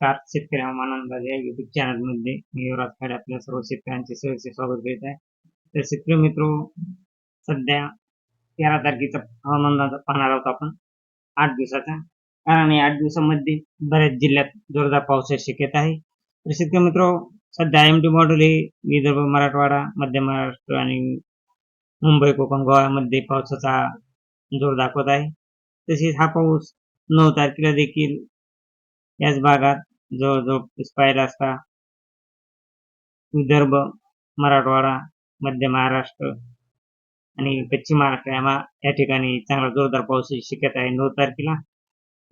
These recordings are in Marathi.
नमस्कार शेतकरी हवामान अंदाज या युट्यूब चॅनलमध्ये मी युवराज खाडे आपल्या सर्व शेतकऱ्यांचे सहर्ष स्वागत करीत आहे. तर शेतकरी मित्र सध्या तेरा तारखेचा हवामान अंदाज पाहणार आहोत आपण. आठ दिवसाचा. कारण या आठ दिवसामध्ये बऱ्याच जिल्ह्यात जोरदार पावसाची शक्यता आहे. तर शेतकरी मित्र सध्या एम टी मॉडेल हे विदर्भ मराठवाडा मध्य महाराष्ट्र आणि मुंबई कोकण गोव्यामध्ये पावसाचा जोर दाखवत आहे. तसेच हा पाऊस नऊ तारखेला देखील याच भागात जवळजवळ पाहिला असता. विदर्भ मराठवाडा मध्य महाराष्ट्र आणि पश्चिम महाराष्ट्र या या ठिकाणी चांगला जोरदार पावसाची शक्यता आहे. नऊ तारखेला.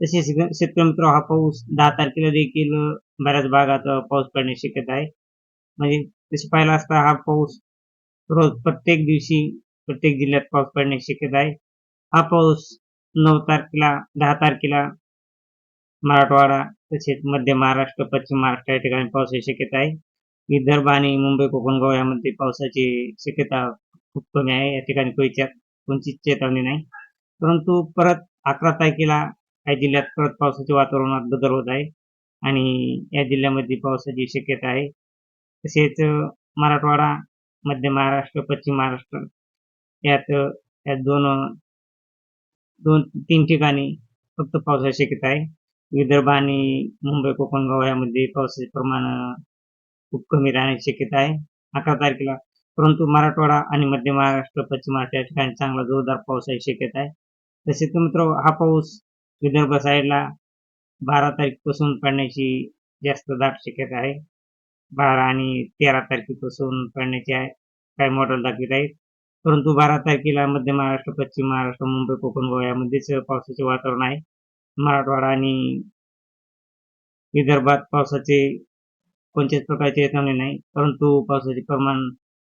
तसेच शेतकरी मित्र हा पाऊस दहा तारखेला देखील बऱ्याच भागात पाऊस पडण्याची शक्यता आहे. म्हणजे तसे पाहिला असता हा पाऊस रोज प्रत्येक दिवशी प्रत्येक जिल्ह्यात पाऊस पडण्याची शक्यता आहे. हा पाऊस नऊ तारखेला दहा तारखेला मराठवाडा तसेच मध्य महाराष्ट्र पश्चिम महाराष्ट्र या ठिकाणी पावसाची शक्यता आहे. विदर्भ आणि मुंबई कोकण गोवा यामध्ये पावसाची शक्यता खूप कमी आहे. या ठिकाणी कोणत्या कोणतीच चेतावणी नाही. परंतु परत अकरा तारखेला या जिल्ह्यात परत पावसाच्या वातावरणात बदल होत आहे आणि या जिल्ह्यामध्ये पावसाची शक्यता आहे. तसेच मराठवाडा मध्य महाराष्ट्र पश्चिम महाराष्ट्र यात यात या दोन दोन तीन ठिकाणी फक्त पावसाची शक्यता आहे. विदर्भ आणि मुंबई कोकण गोवा यामध्ये पावसाचे प्रमाण खूप कमी राहण्याची शक्यता आहे. अकरा तारखेला परंतु मराठवाडा आणि मध्य महाराष्ट्र पश्चिम महाराष्ट्र या ठिकाणी चांगला जोरदार पावसाची शक्यता आहे. तसेच मित्र हा पाऊस विदर्भ साईडला बारा तारखेपासून पडण्याची जास्त दाट शक्यता आहे. बारा आणि तेरा तारखेपासून पडण्याची आहे काही मॉडेल दाखवित आहेत. परंतु बारा तारखेला मध्य महाराष्ट्र पश्चिम महाराष्ट्र मुंबई कोकण गोव्यामध्येच पावसाचे वातावरण आहे. मराठवाडा आणि विदर्भात पावसाचे कोणत्याच प्रकारचे चेतावणी नाही परंतु पावसाचे प्रमाण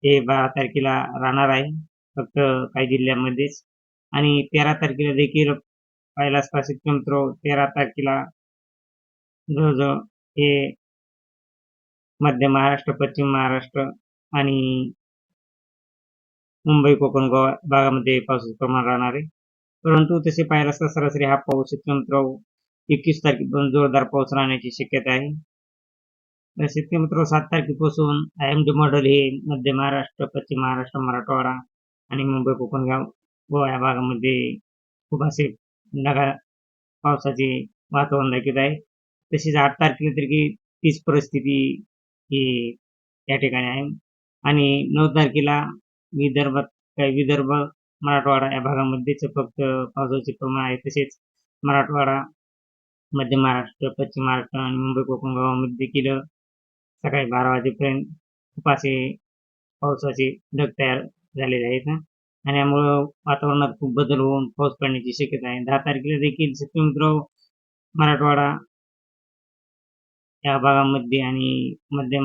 हे बारा तारखेला राहणार आहे फक्त काही जिल्ह्यांमध्येच. आणि तेरा तारखेला देखील पाहिला असता शेतकरी तेरा तारखेला जवळजवळ हे मध्य महाराष्ट्र पश्चिम महाराष्ट्र आणि मुंबई कोकण गोवा भागामध्ये पावसाचे प्रमाण राहणार आहे. परंतु तसे पाहिलं असता सरासरी हा पाऊस मित्र एकवीस तारखेपर्यंत जोरदार पाऊस राहण्याची शक्यता आहे. शेतकरी मित्र सात तारखेपासून आय एम डी मॉडेल हे मध्य महाराष्ट्र पश्चिम महाराष्ट्र मराठवाडा आणि मुंबई कोकण गाव गोवा या भागामध्ये खूप असे नगा पावसाचे वातावरण दाखवत आहे. तसेच आठ तारखेला तरी तीच परिस्थिती ही या ठिकाणी आहे. आणि नऊ तारखेला विदर्भात काही विदर्भ मराठवाडा या भागामध्येच फक्त पावसाचे प्रमाण आहे तसेच मराठवाडा मध्य महाराष्ट्र पश्चिम महाराष्ट्र आणि मुंबई कोकण गावामध्ये देखील सकाळी बारा वाजेपर्यंत खूप असे पावसाचे ढग तयार झालेले आहेत. आणि यामुळं वातावरणात खूप बदल होऊन पाऊस पडण्याची शक्यता आहे. दहा तारखेला देखील शेतकरी मित्र मराठवाडा या भागामध्ये आणि मध्य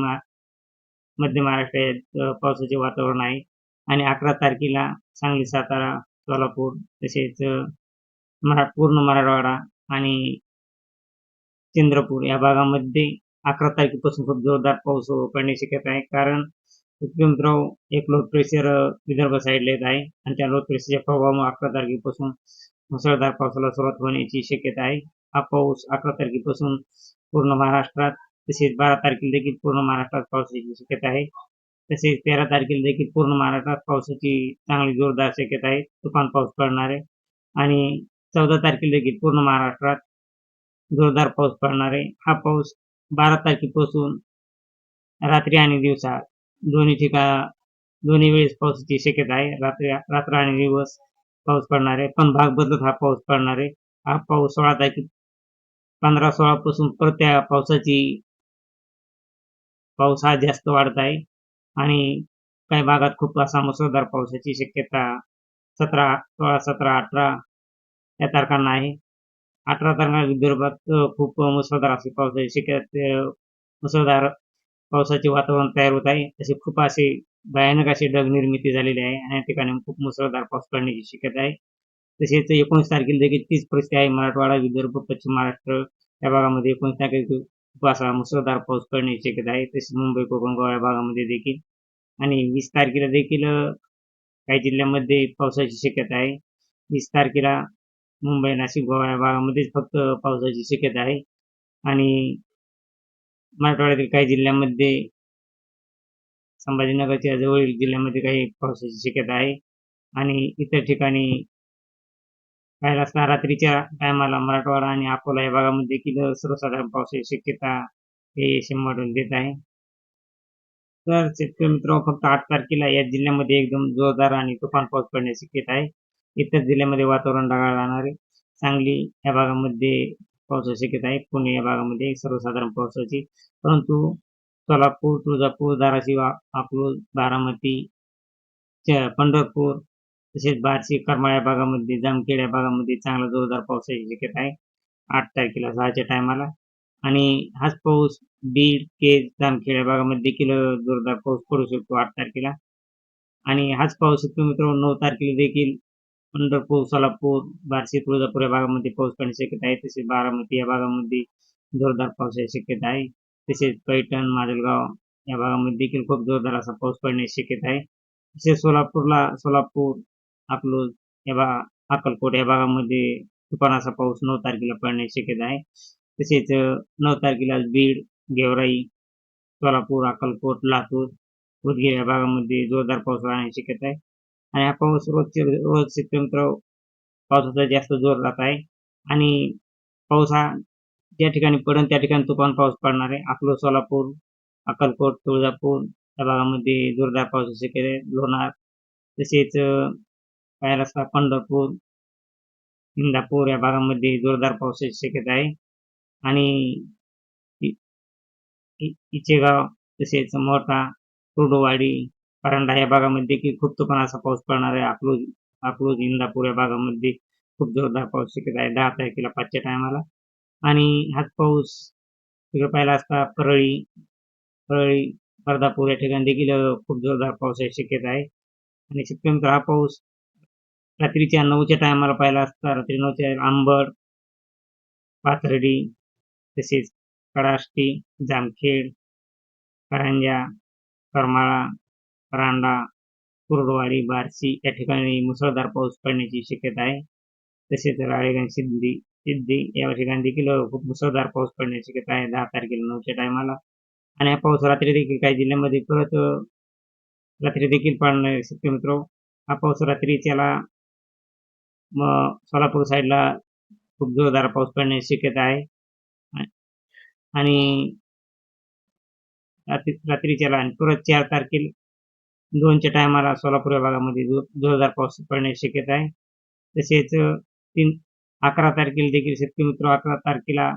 मध्य महाराष्ट्रात पावसाचे वातावरण आहे. आणि अकरा तारखेला सांगली सातारा सोलापूर तसेच मरा पूर्ण मराठवाडा आणि चंद्रपूर या भागामध्ये अकरा तारखेपासून खूप जोरदार पाऊस पडण्याची शक्यता आहे. कारण विक्रमराव एक लो प्रेशर विदर्भ साईडला येत आहे आणि त्या लो प्रेशरच्या प्रभावामुळे अकरा तारखेपासून मुसळधार पावसाला सुरुवात होण्याची शक्यता आहे. हा पाऊस अकरा तारखेपासून पूर्ण महाराष्ट्रात तसेच बारा तारखेला देखील पूर्ण महाराष्ट्रात पावसाची शक्यता आहे. तसेच तेरा तारखेला देखील पूर्ण महाराष्ट्रात पावसाची चांगली जोरदार शक्यता आहे. तुफान पाऊस पडणार आहे. आणि चौदा तारखेला देखील पूर्ण महाराष्ट्रात जोरदार पाऊस पडणार आहे. हा पाऊस बारा तारखेपासून रात्री आणि दिवसा दोन्ही ठिका दोन्ही वेळेस पावसाची शक्यता आहे. रात्री रात्र आणि दिवस पाऊस पडणार आहे. पण भाग बदलत हा पाऊस पडणार आहे. हा पाऊस सोळा तारखे पंधरा सोळापासून परत त्या पावसाची पाऊस हा जास्त वाढत आहे. आणि काही भागात खूप असा मुसळधार पावसाची शक्यता सतरा सोळा सतरा अठरा या तारखांना आहे. अठरा तारखा विदर्भात खूप मुसळधार असे पावसाची शक्यता मुसळधार पावसाचे वातावरण तयार होत आहे. तसे खूप असे भयानक असे ढग निर्मिती झालेली आहे आणि या ठिकाणी खूप मुसळधार पाऊस पडण्याची शक्यता आहे. तसेच एकोणीस तारखेला देखील तीच परिस्थिती आहे. मराठवाडा विदर्भ पश्चिम महाराष्ट्र या भागामध्ये एकोणीस तारखेला खूप असा मुसळधार पाऊस पडण्याची शक्यता आहे. तसेच मुंबई कोकण गोव्या भागामध्ये देखील. आणि वीस तारखेला देखील काही जिल्ह्यामध्ये पावसाची शक्यता आहे. वीस तारखेला मुंबई नाशिक गोवा या भागामध्येच फक्त पावसाची शक्यता आहे. आणि मराठवाड्यातील काही जिल्ह्यांमध्ये संभाजीनगरच्या जवळील जिल्ह्यामध्ये काही पावसाची शक्यता आहे. आणि इतर ठिकाणी पाहिला रात्रीच्या टायमाला मराठवाडा आणि अकोला या भागामध्ये देखील सर्वसाधारण पावसाची शक्यता हे शंभर देत आहे. तर शेतकरी मित्र फक्त आठ तारखेला या जिल्ह्यामध्ये एकदम जोरदार आणि तुफान पाऊस पडण्याची शक्यता आहे. इतर जिल्ह्यामध्ये वातावरण ढगाळ राहणार आहे. सांगली या भागामध्ये पावसाची शक्यता आहे. पुणे या भागामध्ये सर्वसाधारण पावसाची. परंतु सोलापूर तुळजापूर धाराशिव आ- अकलूज बारामती च- पंढरपूर तसेच बार्शी करमाळ या भागामध्ये जामखेड या भागामध्ये चांगला जोरदार पावसाची शक्यता आहे. आठ तारखेला सहाच्या टायमाला आणि हाच पाऊस बीड केज जामखेड या भागामध्ये देखील जोरदार पाऊस पडू शकतो आठ तारखेला. आणि हाच पाऊस शेतकरी मित्र नऊ तारखेला देखील पंढरपूर सोलापूर बार्शी तुळजापूर या भागामध्ये पाऊस पडण्याची शक्यता आहे. तसेच बारामती या भागामध्ये जोरदार पावसाची शक्यता आहे. तसेच पैठण माजलगाव या भागामध्ये देखील खूप जोरदार असा पाऊस पडण्याची शक्यता आहे. तसेच सोलापूरला सोलापूर अकलूज या भाग अक्कलकोट या भागामध्ये तुफानाचा पाऊस नऊ तारखेला पडण्याची शक्यता आहे. तसेच नऊ तारखेला बीड गेवराई सोलापूर अक्कलकोट लातूर उदगीर या भागामध्ये जोरदार पाऊस राहण्याची शक्यता आहे. आणि हा पाऊस रोजचे रोज शेतकरी पावसाचा जास्त जोर जात आहे. आणि पाऊस हा ज्या ठिकाणी पडेल त्या ठिकाणी तुफान पाऊस पडणार आहे. अकलूज सोलापूर अक्कलकोट तुळजापूर या भागामध्ये जोरदार पावसाची शक्यता आहे. लोणार तसेच पाहिला असता पंढरपूर इंदापूर या भागामध्ये जोरदार पावसाची शक्यता आहे. आणि इचेगाव तसेच मोठा कुर्डुवाडी परांडा या भागामध्ये की खूप तुफानाचा असा पाऊस पडणार आहे. अकलूज अकलूज इंदापूर या भागामध्ये खूप जोरदार पाऊस शक्यता आहे. दहा तारखेला पाचच्या टायमाला. आणि हाच पाऊस तिकडे पाहिला असता परळी परळी अर्धापूर या ठिकाणी देखील खूप जोरदार पावसाची शक्यता आहे. आणि शेतकरी हा पाऊस रात्रीच्या नऊच्या टायमाला पाहिला असता रात्री नऊच्या आंबड पाथर्डी तसेच कडाष्टी जामखेड करंजा करमाळा परांडा कुर्डवाडी बारसी या ठिकाणी मुसळधार पाऊस पडण्याची शक्यता आहे. तसेच राळेगण सिद्धी सिद्धी या ठिकाणी देखील खूप मुसळधार पाऊस पडण्याची शक्यता आहे. दहा तारखेला नऊच्या टायमाला आणि हा पाऊस रात्री देखील काही जिल्ह्यामध्ये परत रात्री देखील पडणार आहे. मित्र हा पाऊस रात्री त्याला मग सोलापूर साईडला खूप जोरदार पाऊस पडण्याची शक्यता आहे. आणि रात्री रात्रीच्याला आणि परत चार तारखेला दोनच्या टायमाला सोलापूर या भागामध्ये जो जोरदार पाऊस पडण्याची शक्यता आहे. तसेच तीन अकरा तारखेला देखील शेतकरी मित्र अकरा तारखेला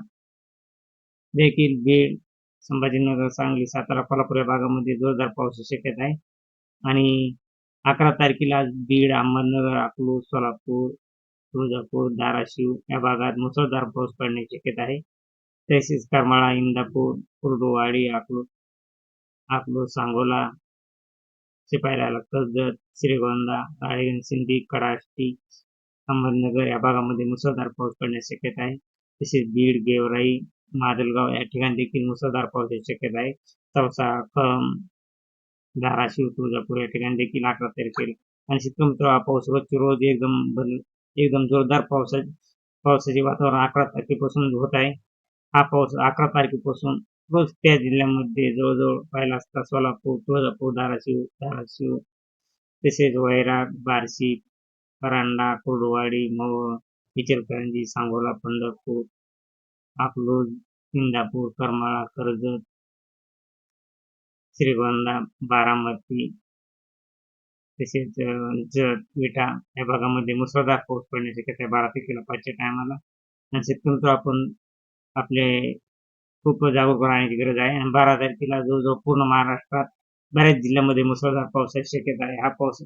देखील बीड संभाजीनगर सांगली सातारा कोल्हापूर या भागामध्ये जोरदार पावसाची शक्यता आहे. आणि अकरा तारखेला बीड अहमदनगर अकलूज सोलापूर तुळजापूर धाराशिव या भागात मुसळधार पाऊस पडण्याची शक्यता आहे. तसेच करमाळा इंदापूर कुर्डुवाडी अकलूज अकलूज सांगोला शिपायला कर्जत श्रीगोंदा राळेगण सिंधी कडाष्टी अहमदनगर या भागामध्ये मुसळधार पाऊस पडण्याची शक्यता आहे. तसेच बीड गेवराई मादलगाव या ठिकाणी देखील मुसळधार पावसाची शक्यता आहे. तवसा कम धाराशिव तुळजापूर या ठिकाणी देखील अकरा तारखेला आणि शेतकरी हा पाऊस रोजचे रोज एकदम बदल एकदम जोरदार पावसा पावसाचे वातावरण अकरा तारखेपासून होत आहे. हा पाऊस अकरा तारखेपासून रोज त्या जिल्ह्यामध्ये जवळजवळ पाहिला असता सोलापूर तुळजापूर धाराशिव धाराशिव तसेच वैराग बार्शी परांडा कोडवाडी मव इचलकरंजी सांगोला पंढरपूर अकलूज इंदापूर करमाळा कर्जत श्रीगोंदा बारामती तसेच जत विटा या भागामध्ये मुसळधार पाऊस पडण्याची शक्यता आहे. बारा तारखेला पाचच्या टायमाला आणि शक्यतो आपण आपले खूप जागरूक राहण्याची गरज आहे. आणि बारा तारखेला जवळजवळ पूर्ण महाराष्ट्रात बऱ्याच जिल्ह्यामध्ये मुसळधार पावसाची शक्यता आहे. हा पाऊस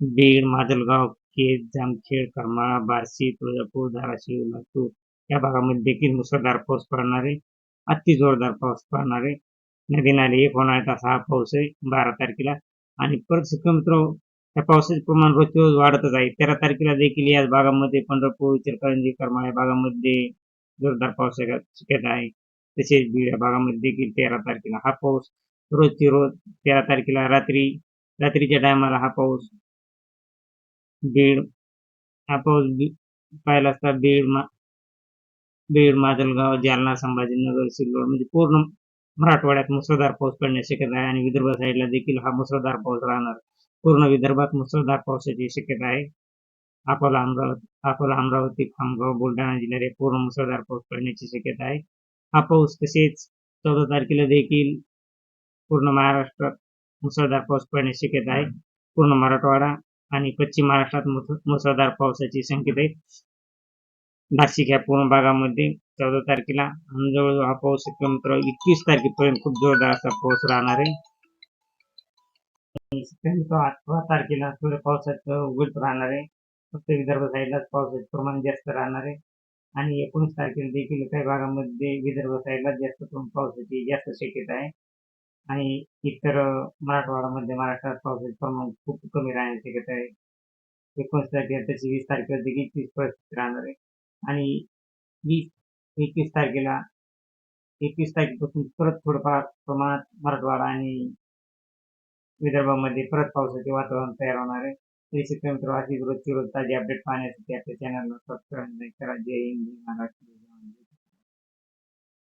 बीड माजलगाव केज जामखेड करमाळा बार्शी तुळजापूर धाराशिव लातूर या भागामध्ये देखील मुसळधार पाऊस पडणार आहे. अति जोरदार पाऊस पडणार आहे. नदी नाले एक होणार आहेत असा हा पाऊस आहे बारा तारखेला. आणि परत शेतकरी मित्र या पावसाचे प्रमाण रोज रोज वाढतच आहे. तेरा तारखेला देखील याच भागामध्ये पंढरपूर चिरकरंजी करमाळ्या भागामध्ये जोरदार पाऊस शक्यता आहे. तसेच बीड या भागामध्ये देखील तेरा तारखेला हा पाऊस रोजची रोज तेरा तारखेला रात्री रात्रीच्या टायमाला हा पाऊस बीड हा पाऊस बी- पाहिला असता बीड मा बीड माजलगाव जालना संभाजीनगर सिल्लोड म्हणजे पूर्ण मराठवाड्यात मुसळधार पाऊस पडण्याची शक्यता आहे आणि विदर्भ साईडला देखील हा मुसळधार पाऊस राहणार. पूर्ण विदर्भात मुसळधार पावसाची शक्यता आहे. अकोला अमरावती अकोला अमरावती खामगाव बुलढाणा जिल्ह्यात पूर्ण मुसळधार पाऊस पडण्याची शक्यता आहे. हा पाऊस तसेच चौदा तारखेला देखील पूर्ण महाराष्ट्रात मुसळधार पाऊस पडण्याची शक्यता आहे. पूर्ण मराठवाडा आणि पश्चिम महाराष्ट्रात मुसळधार पावसाची संकेत आहे. नाशिक या पूर्ण भागामध्ये चौदा तारखेला आणि जवळजवळ हा पाऊस एकत्र एकवीस तारखेपर्यंत खूप जोरदार असा पाऊस राहणार आहे. अठरा तारखेला थोडं पावसाचं उघड राहणार आहे. फक्त विदर्भ साईडलाच पावसाचे प्रमाण जास्त राहणार आहे. आणि एकोणीस तारखेला देखील काही भागामध्ये विदर्भ साईडला जास्त करून पावसाची जास्त शक्यता आहे. आणि इतर मराठवाड्यामध्ये महाराष्ट्रात पावसाचे प्रमाण खूप कमी राहण्याची शक्यता आहे. एकोणीस तारखेला त्याची वीस तारखेला देखील तीस परिस्थिती राहणार आहे. आणि वीस एकवीस तारखेला एकवीस तारखेपासून परत थोडंफार प्रमाणात मराठवाडा आणि विदर्भामध्ये परत पावसाचे वातावरण तयार होणार आहे. तरी शेतकरी मित्र अशी रोजची रोज ताजी अपडेट पाहण्यासाठी आपल्या चॅनलला सबस्क्राईब करा. जय हिंद महाराष्ट्र.